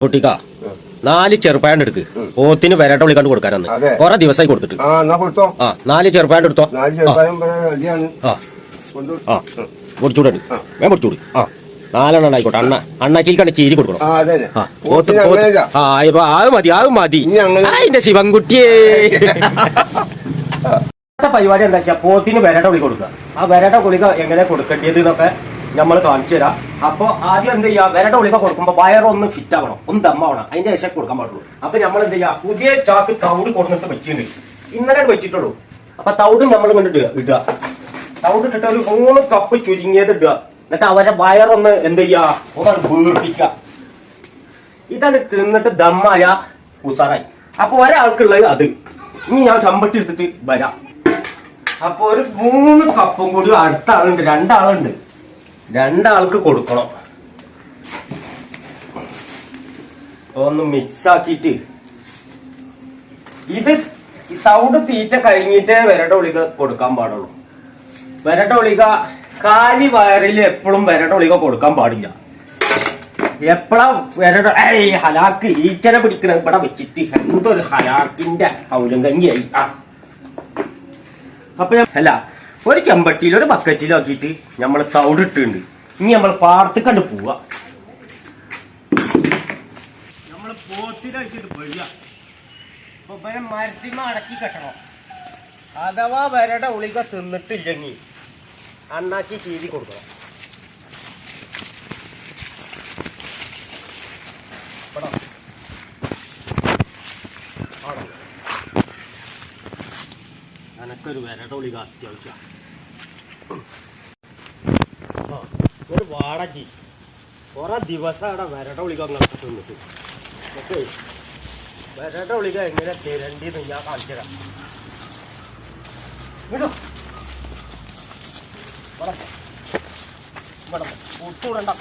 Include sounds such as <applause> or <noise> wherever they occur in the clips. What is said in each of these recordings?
കുട്ടിക്ക നാല് ചെറുപ്പായണ്ട് എടുക്ക് പോത്തിന് വരട്ട വിളിക്കാണ്ട് കൊടുക്കാനാണ്. കുറെ ദിവസമായി കൊടുത്തിട്ട്. ആ നാല് ചെറുപ്പായണ്ട് എടുത്തോ ആ. ആ. പൊടിച്ചൂടെ ഞാൻ മുടിച്ചൂടി ആ. നാലെണ്ണം ആയിക്കോട്ടെ. അണ്ണ അണ്ണാക്കിൽക്കാണ് ചീരി കൊടുക്കണം. ആ അതെ മതി അത് മതി. അതിന്റെ ശിവൻകുട്ടിയേ. <laughs> പരിപാടി എന്താ വെച്ചാ പോത്തിന് വരട്ട വിളി കൊടുക്കുക. ആ വരട്ട കുളിക്ക എങ്ങനെ കൊടുക്കേണ്ടത് എന്നൊക്കെ നമ്മൾ കാണിച്ചു തരാം. അപ്പൊ ആദ്യം എന്ത് ചെയ്യാം വരട്ട ഗുളിക കൊടുക്കുമ്പോ വയറൊന്ന് ഫിറ്റ് ആവണം. ഒന്ന് ദമ്മാവണം അതിന്റെ ശേഷം കൊടുക്കാൻ പാടുള്ളൂ. അപ്പൊ നമ്മൾ എന്ത് ചെയ്യാം പുതിയ ചാക്ക് തൗട് കൊടുത്തിട്ട് വെച്ചിട്ടുണ്ട്. ഇന്നലെ വെച്ചിട്ടുള്ളൂ. അപ്പൊ തൗട് നമ്മൾ കണ്ടിട്ട് ഇടുക തൗട് ഇട്ടിട്ട് ഒരു മൂന്ന് കപ്പ് ചുരുങ്ങിയത് ഇടുക. എന്നിട്ട് അവരെ വയറൊന്ന് എന്ത് ചെയ്യാ ഒന്ന് വീർപ്പിക്കുക. ഇതാണ് തിന്നിട്ട് ദമ്മായ ഉസാറായി. അപ്പൊ ഒരാൾക്കുള്ളത് അത്. ഇനി ഞാൻ ചമ്പട്ടി എടുത്തിട്ട് വരാം. അപ്പൊ ഒരു മൂന്ന് കപ്പും കൂടി അടുത്ത ആളുണ്ട് രണ്ടാളുണ്ട്. രണ്ടാൾക്ക് കൊടുക്കണം. ഒന്ന് മിക്സ് ആക്കിയിട്ട് ഇത് സൗണ്ട് തീറ്റ കഴിഞ്ഞിട്ടേ വരട്ട ഒളിക കൊടുക്കാൻ പാടുള്ളൂ. വരട്ട ഒളിക കാലി വയറിൽ എപ്പോഴും വരട്ട ഒളിക കൊടുക്കാൻ പാടില്ല. എപ്പോഴാ വരട ഏയ് ഹലാക്ക് ഈച്ചനെ പിടിക്കണ ഇവിടെ വെച്ചിട്ട് എന്തൊരു ഹലാക്കിന്റെ ഔലം കഞ്ഞിയായി. ആ. അപ്പൊ അല്ല ഒരു ചെമ്പട്ടിയിൽ ഒരു ബക്കറ്റിലും ആക്കിയിട്ട് നമ്മൾ തവിടിട്ടുണ്ട് ഇനി നമ്മൾ പാടത്ത് കണ്ട് പോവാ. നമ്മൾ പോത്തിനഴിച്ചിട്ട് പോവുക അപ്പൊ ഇവരെ മരത്തിമ അടക്കി കെട്ടണം. അഥവാ വരടെ ഉളിക തിന്നിട്ടില്ലെങ്കിൽ അണ്ണാക്കി ചീരി കൊടുക്കണം. ഇവിടെ. അവിടെ. അനക്കൊരു വരട ഉളിക അത്യാവശ്യം ഒരു വാടകി. കുറെ ദിവസം അവിടെ വരട ഉളിക അങ്ങനെ തിന്നിട്ട്. ഓക്കെ. വരട ഉളിക എങ്ങനെ തരണ്ടിന്ന് ഞാൻ കാണിച്ചു തരാം. ഇവിടെ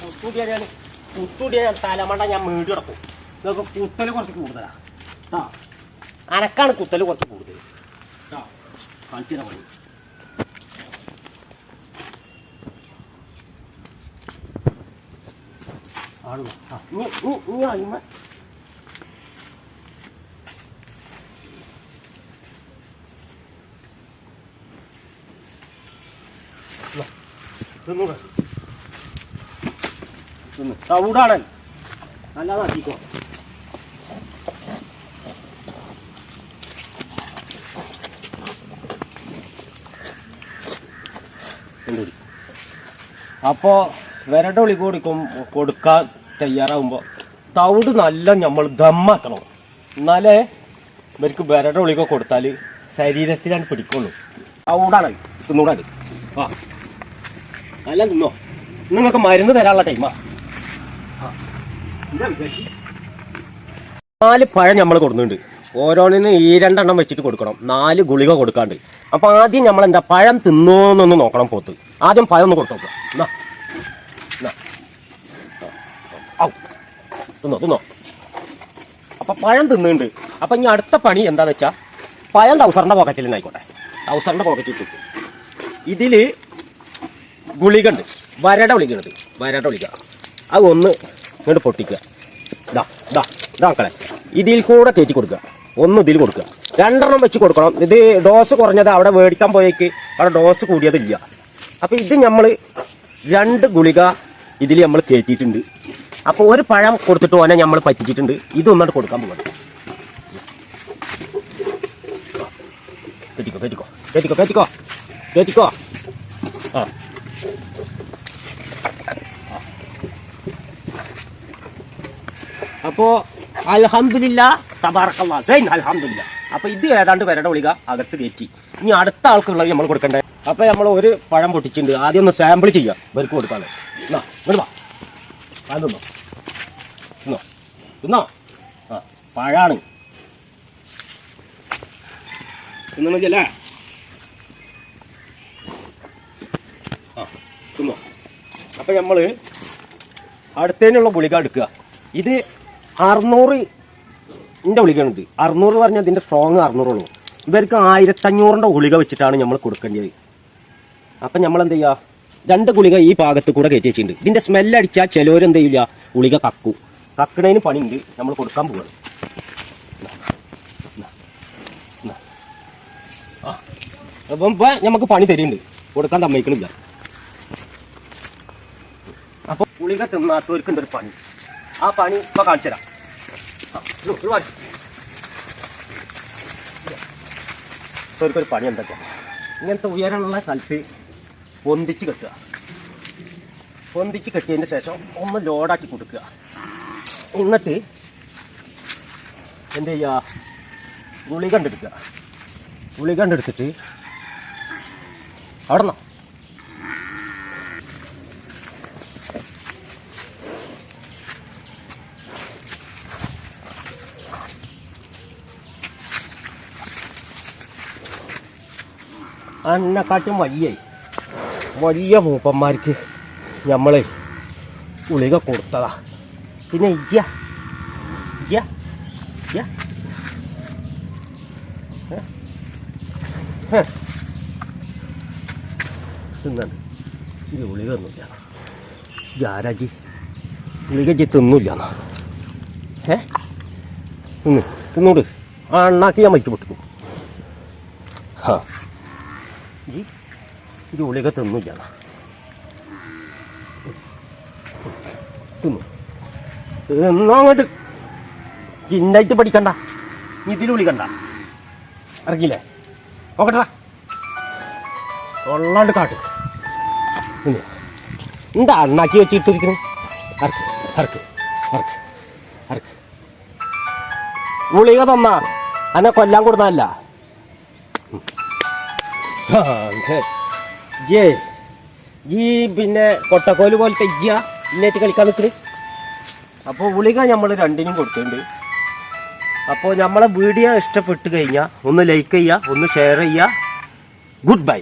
കുത്തൂടിയാൽ കുത്തൂടിയ തലമണ്ട ഞാൻ മേടി കിടക്കും നിങ്ങൾക്ക് കുത്തൽ കുറച്ച് കൂടുതലാ. ആ അനക്കാണ് കുത്തൽ കുറച്ച് കൂടുതൽ കാണിച്ചിര പണി ആണോ? ആ നീ നീ നീ അയിമ തിന്നൂടെ? തിന്ന്. ചൂടാണ് നല്ലത് അപ്പോ വരട്ട വിളി കൊടുക്കും കൊടുക്കാൻ തയ്യാറാവുമ്പോ തവിട് നല്ല നമ്മൾ ദമ്മാക്കണം. എന്നാലേ ഇവർക്ക് വരട്ട വിളിക്കൊ കൊടുത്താൽ ശരീരത്തിലാണ് പിടിക്കുള്ളൂ. തവിടാണ്. തിന്നൂടാണ്. ആ. നല്ല തിന്നോ. നിങ്ങൾക്ക് മരുന്ന് തരാനുള്ള ടൈമാ നാല് പഴം നമ്മൾ കൊടുക്കുന്നുണ്ട്. ഓരോന്നിനും ഈ രണ്ടെണ്ണം വെച്ചിട്ട് കൊടുക്കണം. നാല് ഗുളിക കൊടുക്കാണ്ട്. അപ്പോൾ ആദ്യം നമ്മൾ എന്താ പഴം തിന്നോന്നൊന്ന് നോക്കണം പോത്ത്. ആദ്യം പഴം ഒന്ന് കൊടുത്തു. തിന്നോ തിന്നോ. അപ്പൊ പഴം തിന്നുന്നുണ്ട് അപ്പൊ ഇനി അടുത്ത പണി എന്താന്ന് വെച്ചാ പഴം ടൗസറിന്റെ പോക്കറ്റിൽ നിന്ന് ആയിക്കോട്ടെ. ടൗസറിന്റെ പോക്കറ്റിൽ കിട്ടും ഇതിൽ ഗുളിക ഉണ്ട് വരട ഗുളിക ഉണ്ട് വരട ഗുളിക. അത് ഒന്ന് ഇങ്ങോട്ട് പൊട്ടിക്കുക. ഇതാ ഇതാ ഇതാ മക്കളെ. ഇതിൽ കൂടെ കയറ്റി കൊടുക്കുക. ഒന്ന് ഇതിൽ കൊടുക്കുക. രണ്ടെണ്ണം വെച്ച് കൊടുക്കണം. ഇത് ഡോസ് കുറഞ്ഞത് അവിടെ മേടിക്കാൻ പോയേക്ക്. അവിടെ ഡോസ് കൂടിയതില്ല. അപ്പോൾ ഇത് നമ്മൾ രണ്ട് ഗുളിക ഇതിൽ നമ്മൾ കയറ്റിയിട്ടുണ്ട് അപ്പോൾ ഒരു പഴം കൊടുത്തിട്ട് ഓനെ നമ്മൾ പറ്റിച്ചിട്ടുണ്ട്. ഇതൊന്നായിട്ട് കൊടുക്കാൻ പോകണം കയറ്റിക്കോ കയറ്റിക്കോ കയറ്റിക്കോ കയറ്റിക്കോ ആ. അപ്പോ അൽഹംദുലില്ല തബാറക്കല്ലാ. സൈൻ അലഹമില്ല അപ്പൊ ഇത് ഏതാണ്ട് വരട വിളിക അകത്ത് കയറ്റി. ഇനി അടുത്ത ആൾക്കുള്ളത് നമ്മൾ കൊടുക്കണ്ടേ? അപ്പൊ നമ്മൾ ഒരു പഴം പൊട്ടിച്ചിട്ടുണ്ട്. ആദ്യം ഒന്ന് സാമ്പിൾ ചെയ്യാം ഇവർക്ക് തിന്നോ തിന്നോ ആ പഴാണ്. തിന്നണല്ലേ ആ തിന്നോ. അടുത്തതിനുള്ള ഗുളിക എടുക്കുക. ഇത് അറുന്നൂറ് ഇന്റെ ഗുളികയുണ്ട് അറുന്നൂറ് പറഞ്ഞാൽ ഇതിന്റെ സ്ട്രോങ് അറുന്നൂറുള്ളൂ ഇവർക്ക് ആയിരത്തഞ്ഞൂറിന്റെ ഗുളിക വെച്ചിട്ടാണ് നമ്മൾ കൊടുക്കേണ്ടത് അപ്പം നമ്മൾ എന്ത് ചെയ്യുക രണ്ട് ഗുളിക ഈ ഭാഗത്ത് കൂടെ കയറ്റി വെച്ചിട്ടുണ്ട്. ഇതിന്റെ സ്മെല്ലടിച്ചാൽ ചിലവർ എന്ത് ചെയ്യില്ല ഗുളിക കക്കു. കക്കണേന് പണിയുണ്ട്. നമ്മൾ കൊടുക്കാൻ ഇന്നാ. അപ്പം ഇപ്പൊ നമുക്ക് പണി തരുന്നുണ്ട്. കൊടുക്കാൻ തമ്മിക്കണില്ല അപ്പൊ ഗുളിക തിന്നാത്തവർക്കുണ്ട് ഒരു പണി. ആ പണി ഇപ്പൊ കാണിച്ചു തരാം ഒരു ഇത് ഇത് വാ. ഇവർക്കൊരു പണി എന്താ വെച്ചാൽ ഇങ്ങനത്തെ ഉയരമുള്ള സ്ഥലത്ത് പൊന്തിച്ച് കെട്ടുക. പൊന്തിച്ച് കെട്ടിയതിന് ശേഷം ഒന്ന് ലോഡാക്കി കൊടുക്കുക. എന്നിട്ട് എന്ത് ചെയ്യുക? ഗുളികണ്ടെടുക്കുക ഗുളികണ്ടെടുത്തിട്ട് ഗുളിക കണ്ടെടുത്തിട്ട് അവിടെ നിന്നോ അന്നെക്കാട്ടും വലിയ വലിയ മൂപ്പന്മാർക്ക് നമ്മൾ ഗുളിക കൊടുത്തതാ. പിന്നെ ഇയ്യ ഇയ്യ ഇയ്യ. തിന്നാണ് ഇത് ഗുളിക ഒന്നുമില്ല. ജാരാജി ഗുളിക ജി തിന്നില്ല ഏ? തിന്ന്. തിന്നോട്. ആ അണ്ണാക്കി ഞാൻ മരിച്ചു പൊട്ടിക്കും ആ. ഈ ഇത് ഗുളിക തിന്നില്ല തിന്നു. തിന്നോ അങ്ങോട്ട്. ചിന്നായിട്ട് പഠിക്കണ്ട. ഇതിൽ വിളിക്കണ്ട. ഇറങ്ങിയില്ലേ? നോക്കട്ടാ തൊള്ളാണ്ട് കാട്ട്. എന്താ അണ്ണാക്കി വെച്ചിട്ടിരിക്കണേ? അറക്ക് അറക്ക് അറക്ക് അറക്ക്. ഗുളിക തന്നാ. അന്നെ കൊല്ലാൻ കൊടുത്തല്ല പിന്നെ കൊട്ടക്കോൽ പോലത്തെ ഇന്നേറ്റ് കളിക്കാൻ നിൽക്കണ് അപ്പോൾ ഗുളിക നമ്മൾ രണ്ടിനും കൊടുത്തിട്ടുണ്ട്. അപ്പോൾ നമ്മളെ വീഡിയോ ഇഷ്ടപ്പെട്ട് കഴിഞ്ഞാൽ ഒന്ന് ലൈക്ക് ചെയ്യുക ഒന്ന് ഷെയർ ചെയ്യുക ഗുഡ് ബൈ